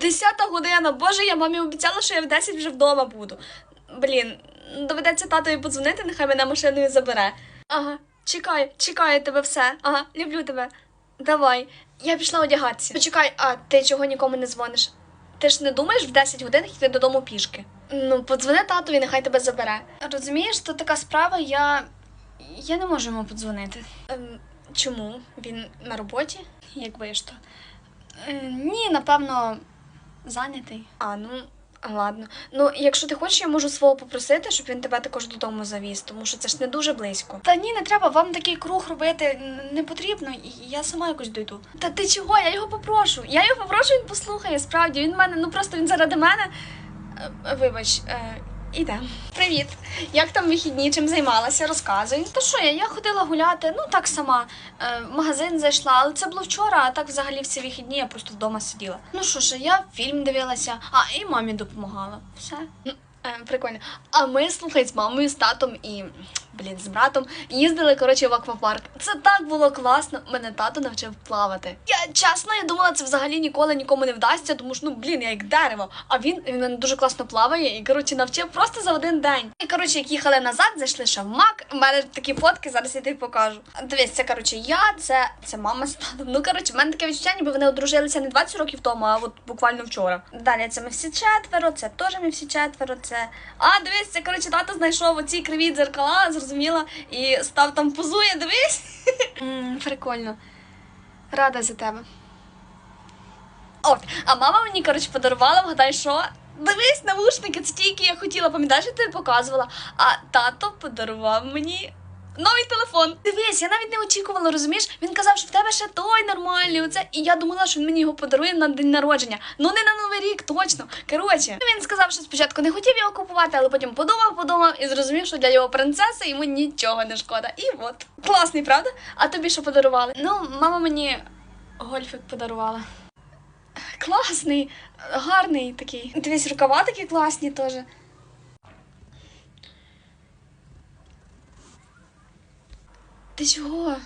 Десята година, боже, я мамі обіцяла, що я в 10 вже вдома буду. Блін, доведеться татові подзвонити, нехай мене машиною забере. Ага, чекаю, чекаю тебе все. Ага, люблю тебе. Давай. Я пішла одягатися. Почекай, а ти чого нікому не дзвониш? Ти ж не думаєш в 10 годин йти додому пішки? Ну, подзвони татові, нехай тебе забере. Розумієш, то така справа, я. Я не можу йому подзвонити. Ем, чому? Він на роботі? Якби ж то. Е, ні, напевно, зайнятий. А, ну. Ладно. Ну, якщо ти хочеш, я можу свого попросити, щоб він тебе також додому завіз, тому що це ж не дуже близько. Та ні, не треба, вам такий круг робити не потрібно, я сама якось дойду. Та ти чого? Я його попрошу. Я його попрошу, він послухає. Справді, він мене, ну просто він заради мене. Е, Вибач, е, іде. Привіт. Як там вихідні? Чим займалася? Розказуй. Та що я? Я ходила гуляти, ну так сама. Е, в магазин зайшла, але це було вчора, а так взагалі всі вихідні я просто вдома сиділа. Ну що ж, я фільм дивилася, а і мамі допомагала. Все. Ну, Е, прикольно. А ми, слухай, з мамою, з татом і блін, з братом їздили коротше в аквапарк. Це так було класно. Мене тато навчив плавати. Я чесно, я думала, це взагалі ніколи нікому не вдасться, тому що ну блін, я як дерево. А він він мене дуже класно плаває і коротше навчив просто за один день. І коротше, як їхали назад, зайшли ще в мак. У мене такі фотки, зараз я тобі покажу. Дивись, це коротше я, це, це мама з татом. Ну коротше, в мене таке відчуття, ніби вони одружилися не 20 років тому, а от буквально вчора. Далі це ми всі четверо, це теж ми всі четверо. Це а дивись, це коротше тато знайшов оці криві дзеркала, зрозуміла, і став там позує. Дивись. Прикольно. Рада за тебе. От, а мама мені, коротше, подарувала, вгадай, що? Дивись, навушники, це тільки я хотіла, пам'ятаєш, я тобі показувала. А тато подарував мені новий телефон. Дивись, я навіть не очікувала, розумієш? Він казав, що в тебе ще той нормальний. Оце. І я думала, що він мені його подарує на день народження. Ну не на новий рік, точно. Коротше, він сказав, що спочатку не хотів його купувати, але потім подумав, подумав і зрозумів, що для його принцеси йому нічого не шкода. І от. Класний, правда? А тобі що подарували? Ну, мама мені гольфик подарувала. Класний, гарний такий. Дивись, рукава такі класні теж. Ти чого?